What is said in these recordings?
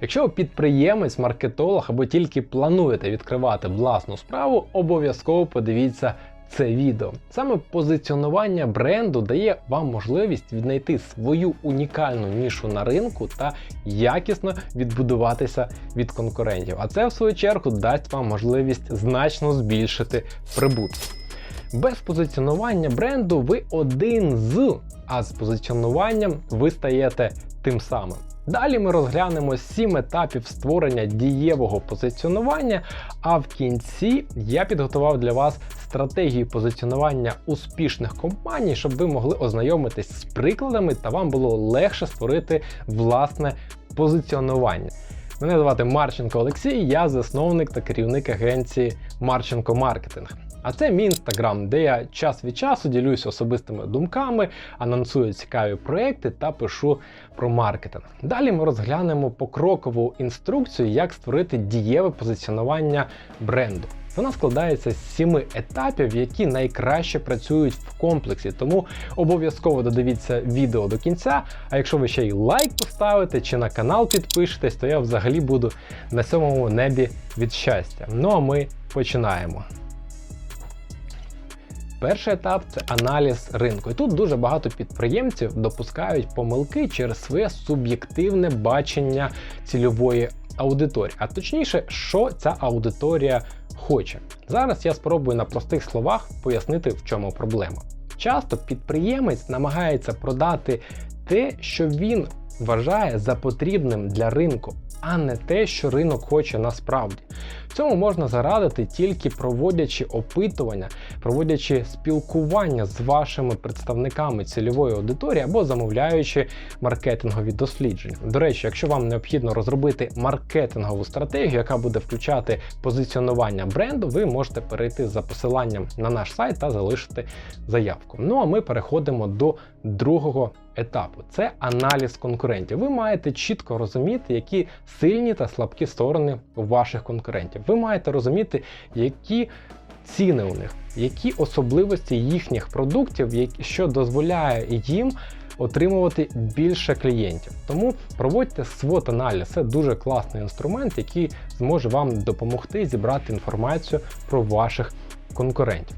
Якщо ви підприємець, маркетолог або тільки плануєте відкривати власну справу, обов'язково подивіться це відео. Саме позиціонування бренду дає вам можливість віднайти свою унікальну нішу на ринку та якісно відбудуватися від конкурентів. А це в свою чергу дасть вам можливість значно збільшити прибуток. Без позиціонування бренду ви один з, а з позиціонуванням ви стаєте тим самим. Далі ми розглянемо 7 етапів створення дієвого позиціонування, а в кінці я підготував для вас стратегію позиціонування успішних компаній, щоб ви могли ознайомитись з прикладами та вам було легше створити власне позиціонування. Мене звати Марченко Олексій, я засновник та керівник агенції Марченко Маркетинг. А це мій інстаграм, де я час від часу ділюся особистими думками, анонсую цікаві проекти та пишу про маркетинг. Далі ми розглянемо покрокову інструкцію, як створити дієве позиціонування бренду. Вона складається з сіми етапів, які найкраще працюють в комплексі. Тому обов'язково додивіться відео до кінця. А якщо ви ще й лайк поставите чи на канал підпишетесь, то я взагалі буду на сьомому небі від щастя. Ну а ми починаємо. Перший етап це аналіз ринку. І тут дуже багато підприємців допускають помилки через своє суб'єктивне бачення цільової аудиторії, а точніше, що ця аудиторія хоче. Зараз я спробую на простих словах пояснити, в чому проблема. Часто підприємець намагається продати те, що він вважає за потрібним для ринку, а не те, що ринок хоче насправді. Цьому можна зарадити тільки проводячи опитування, проводячи спілкування з вашими представниками цільової аудиторії або замовляючи маркетингові дослідження. До речі, якщо вам необхідно розробити маркетингову стратегію, яка буде включати позиціонування бренду, ви можете перейти за посиланням на наш сайт та залишити заявку. Ну а ми переходимо до другого етапу це аналіз конкурентів. Ви маєте чітко розуміти, які сильні та слабкі сторони ваших конкурентів. Ви маєте розуміти, які ціни у них, які особливості їхніх продуктів, що дозволяє їм отримувати більше клієнтів. Тому проводьте свот аналіз. Це дуже класний інструмент, який зможе вам допомогти зібрати інформацію про ваших конкурентів.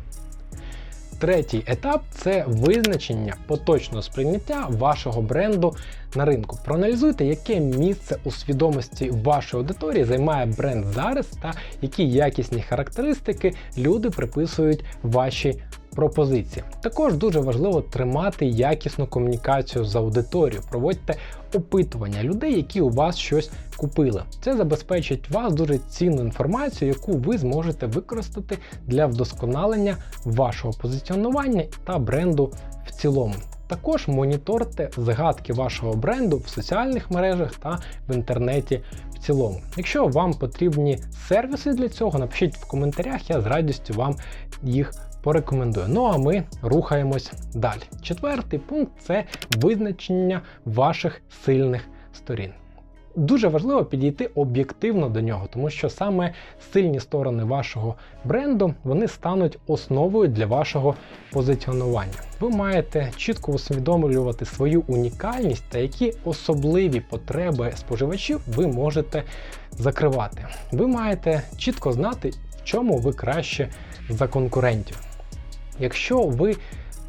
Третій етап це визначення поточного сприйняття вашого бренду на ринку. Проаналізуйте, яке місце у свідомості вашої аудиторії займає бренд зараз та які якісні характеристики люди приписують вашій пропозиції. Також дуже важливо тримати якісну комунікацію з аудиторією, проводьте опитування людей, які у вас щось купили. Це забезпечить вас дуже цінну інформацію, яку ви зможете використати для вдосконалення вашого позиціонування та бренду в цілому. Також моніторте згадки вашого бренду в соціальних мережах та в інтернеті в цілому. Якщо вам потрібні сервіси для цього, напишіть в коментарях, я з радістю вам їх порекомендую. Ну а ми рухаємось далі. Четвертий пункт це визначення ваших сильних сторін. Дуже важливо підійти об'єктивно до нього, тому що саме сильні сторони вашого бренду вони стануть основою для вашого позиціонування. Ви маєте чітко усвідомлювати свою унікальність та які особливі потреби споживачів ви можете закривати. Ви маєте чітко знати, чому ви краще за конкурентів. Якщо ви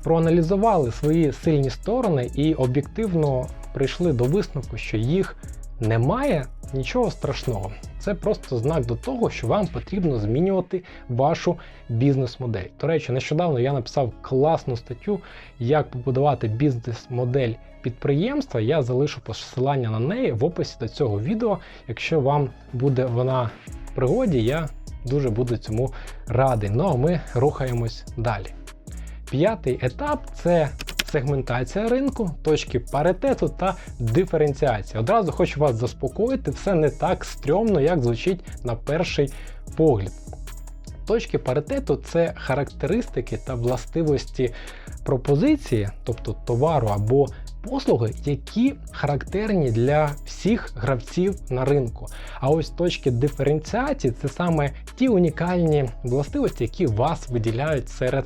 проаналізували свої сильні сторони і об'єктивно прийшли до висновку, що їх немає, нічого страшного. Це просто знак до того, що вам потрібно змінювати вашу бізнес-модель. До речі, нещодавно я написав класну статтю, як побудувати бізнес-модель підприємства. Я залишу посилання на неї в описі до цього відео. Якщо вам буде вона в пригоді, я дуже буду цьому радий. Ну а ми рухаємось далі. П'ятий етап це сегментація ринку, точки паритету та диференціація. Одразу хочу вас заспокоїти, все не так стрьомно, як звучить на перший погляд. Точки паритету це характеристики та властивості пропозиції, тобто товару або послуги, які характерні для всіх гравців на ринку. А ось точки диференціації це саме ті унікальні властивості, які вас виділяють серед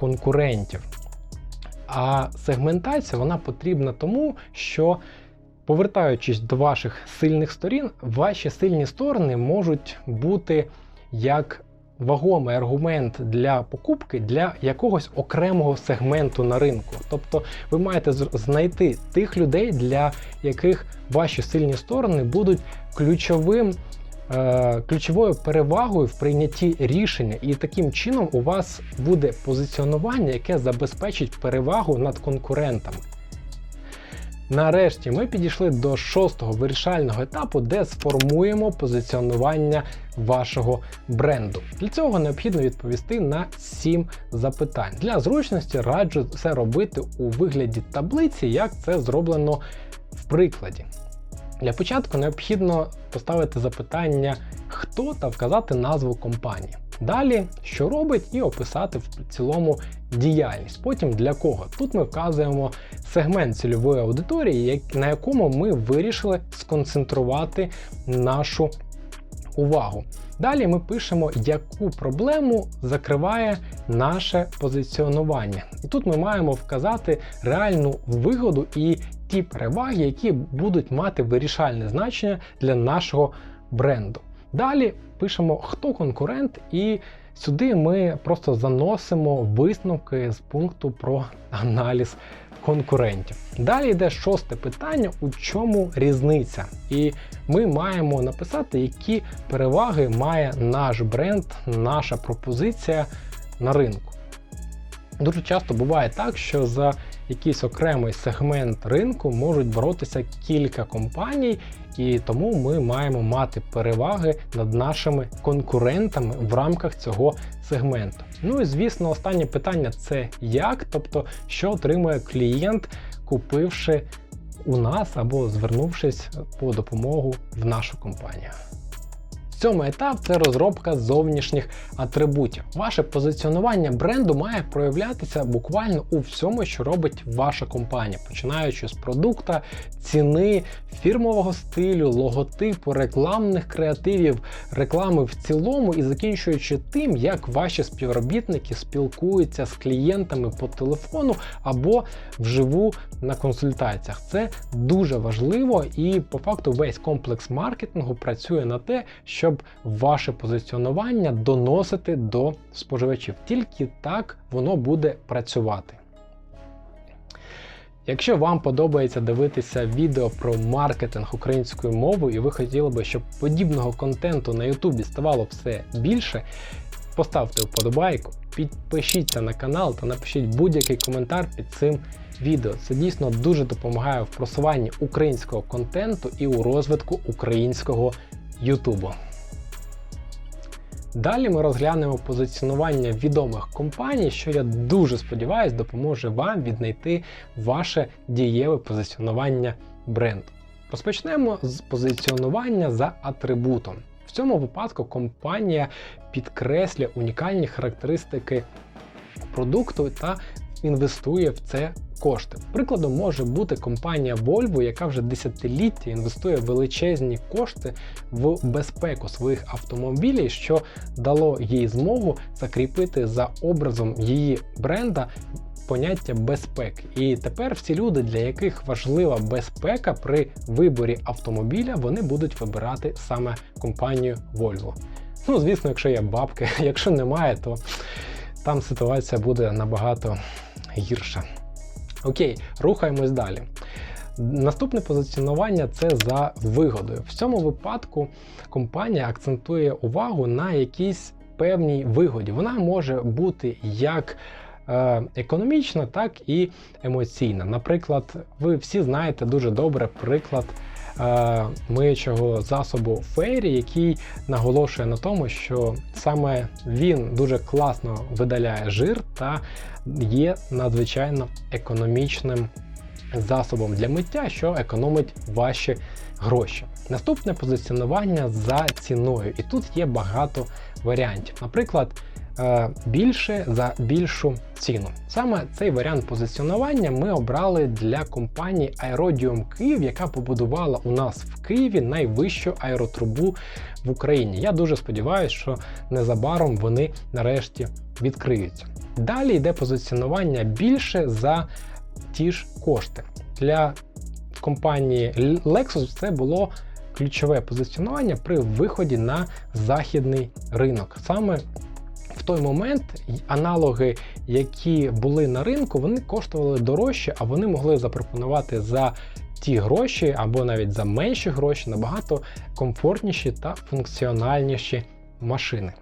конкурентів. А сегментація вона потрібна тому, що Повертаючись до ваших сильних сторін, ваші сильні сторони можуть бути як вагомий аргумент для покупки для якогось окремого сегменту на ринку. Тобто ви маєте знайти тих людей, для яких ваші сильні сторони будуть ключовим. Е, ключовою перевагою в прийнятті рішення, і таким чином у вас буде позиціонування, яке забезпечить перевагу над конкурентами. Нарешті ми підійшли до шостого вирішального етапу, де сформуємо позиціонування вашого бренду. Для цього необхідно відповісти на 7 запитань. Для зручності раджу це робити у вигляді таблиці, як це зроблено в прикладі. Для початку необхідно поставити запитання, хто та вказати назву компанії. Далі, що робить, і описати в цілому діяльність. Потім для кого. Тут ми вказуємо сегмент цільової аудиторії, на якому ми вирішили сконцентрувати нашу увагу. Далі ми пишемо, яку проблему закриває наше позиціонування. І тут ми маємо вказати реальну вигоду і ті переваги, які будуть мати вирішальне значення для нашого бренду. Далі пишемо, хто конкурент, і сюди ми просто заносимо висновки з пункту про аналіз конкурентів. Далі йде шосте питання, у чому різниця. І ми маємо написати, які переваги має наш бренд, наша пропозиція на ринку. Дуже часто буває так, що за якийсь окремий сегмент ринку можуть боротися кілька компаній, і тому ми маємо мати переваги над нашими конкурентами в рамках цього сегменту. Ну і звісно, останнє питання це як, тобто, що отримує клієнт, купивши у нас або звернувшись по допомогу в нашу компанію. Сьомий етап це розробка зовнішніх атрибутів. Ваше позиціонування бренду має проявлятися буквально у всьому, що робить ваша компанія, починаючи з продукта, ціни, фірмового стилю, логотипу, рекламних креативів, реклами в цілому і закінчуючи тим, як ваші співробітники спілкуються з клієнтами по телефону або вживу на консультаціях. Це дуже важливо і по факту весь комплекс маркетингу працює на те, щоб щоб ваше позиціонування доносити до споживачів. Тільки так воно буде працювати. Якщо вам подобається дивитися відео про маркетинг українською мовою, і ви хотіли би, щоб подібного контенту на Ютубі ставало все більше, поставте вподобайку, підпишіться на канал та напишіть будь-який коментар під цим відео. Це дійсно дуже допомагає в просуванні українського контенту і у розвитку українського Ютубу. Далі ми розглянемо позиціонування відомих компаній, що я дуже сподіваюся, допоможе вам віднайти ваше дієве позиціонування бренду. Розпочнемо з позиціонування за атрибутом. В цьому випадку компанія підкреслює унікальні характеристики продукту та інвестує в це кошти. Прикладом може бути компанія Volvo, яка вже десятиліття інвестує величезні кошти в безпеку своїх автомобілів, що дало їй змогу закріпити за образом її бренда. Поняття безпеки. І тепер всі люди, для яких важлива безпека при виборі автомобіля, вони будуть вибирати саме компанію Volvo. Ну, звісно, якщо є бабки, якщо немає, то там ситуація буде набагато гірша. Окей, рухаємось далі. Наступне позиціонування це за вигодою. В цьому випадку компанія акцентує увагу на якійсь певній вигоді. Вона може бути як е, економічна, так і емоційна. Наприклад, ви всі знаєте дуже добре приклад миючого засобу Фейрі, який наголошує на тому, що саме він дуже класно видаляє жир та є надзвичайно економічним засобом для миття, що економить ваші гроші. Наступне позиціонування за ціною. І тут є багато варіантів. Наприклад, е, більше за більшу ціну. Саме цей варіант позиціонування ми обрали для компанії Aerodium Київ, яка побудувала у нас в Києві найвищу аеротрубу в Україні. Я дуже сподіваюся, що незабаром вони нарешті відкриються. Далі йде позиціонування більше за ті ж кошти. Для компанії Lexus це було ключове позиціонування при виході на західний ринок. Саме той момент аналоги, які були на ринку, вони коштували дорожче, а вони могли запропонувати за ті гроші або навіть за менші гроші набагато комфортніші та функціональніші машини.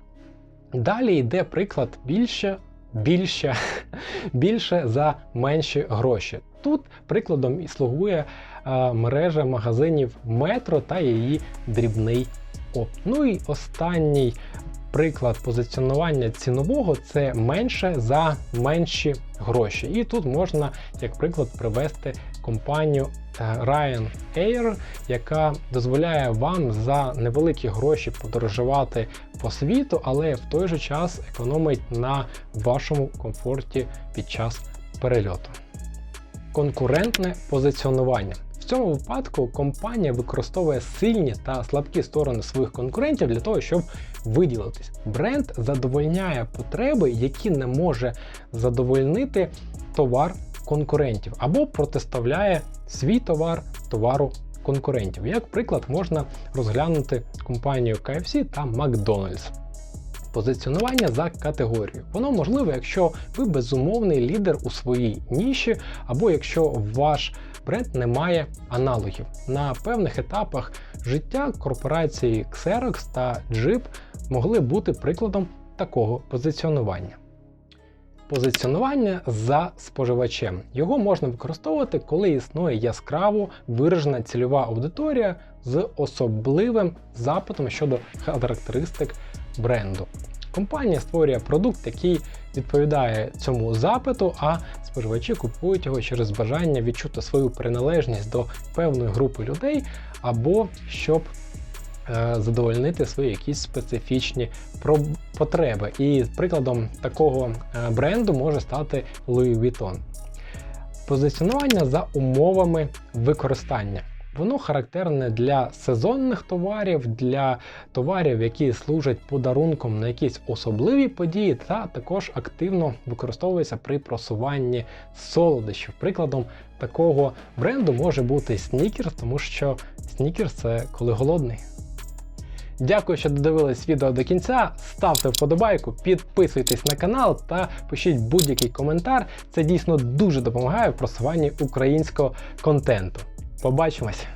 Далі йде приклад більше, більше, більше за менші гроші. Тут прикладом і слугує е, мережа магазинів Метро та її дрібний опт. Ну і останній приклад позиціонування цінового це менше за менші гроші. І тут можна, як приклад, привести компанію е, Ryanair, яка дозволяє вам за невеликі гроші подорожувати по світу, але в той же час економить на вашому комфорті під час перельоту. Конкурентне позиціонування. Цьому випадку компанія використовує сильні та слабкі сторони своїх конкурентів для того, щоб виділитись. Бренд задовольняє потреби, які не може задовольнити товар конкурентів, або протиставляє свій товар товару конкурентів. Як приклад, можна розглянути компанію KFC та McDonald's. Позиціонування за категорією. Воно можливе, якщо ви безумовний лідер у своїй ніші, або якщо ваш бренд не має аналогів. На певних етапах життя корпорації Xerox та Jeep могли бути прикладом такого позиціонування. Позиціонування за споживачем. Його можна використовувати, коли існує яскраво виражена цільова аудиторія з особливим запитом щодо характеристик бренду. Компанія створює продукт, який відповідає цьому запиту, а споживачі купують його через бажання відчути свою приналежність до певної групи людей, або щоб е, задовольнити свої якісь специфічні потреби. І прикладом такого е, бренду може стати Louis Vuitton. Позиціонування за умовами використання. Воно характерне для сезонних товарів, для товарів, які служать подарунком на якісь особливі події, та також активно використовується при просуванні солодощів. Прикладом такого бренду може бути Snickers, тому що Snickers – це коли голодний. Дякую, що додивились відео до кінця. Ставте вподобайку, підписуйтесь на канал та пишіть будь-який коментар. Це дійсно дуже допомагає в просуванні українського контенту. Побачимось!